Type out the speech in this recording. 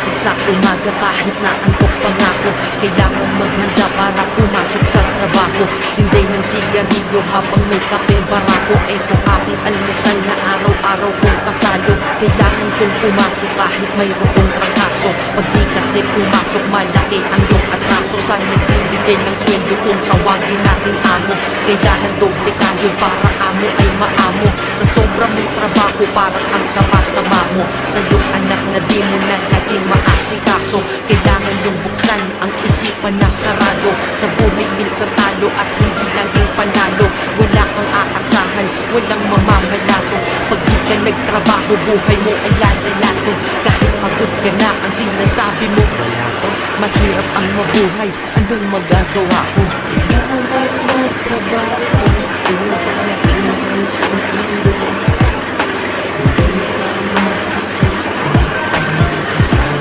Sa umaga kahit na antok pangako. Kailangan maghanda para pumasok sa trabaho. Sinday ng sigarilyo habang may kape barako. Ito aking almusal na araw-araw kong kasalo. Kailangan kong pumasok kahit mayroong trangkaso Pag di kasi pumasok malaki ang iyong atraso. Sa nagbibigay ng sweldo kung tawagin natin amo? Kailangan doble kayo para amo ay maamo. Sa sobrang mong trabaho parang ang isipan na sarado Sa buhay minsan talo at hindi laging panalo. Wala kang aasahan, walang mamamalato. Pag di ka nagtrabaho, buhay mo ay lalalato. Kahit pagod ka na, ang sinasabi mo Wala to, mahirap ang mabuhay. Anong magagawa ko? Kailangan magtrabaho mabuhay sa mundo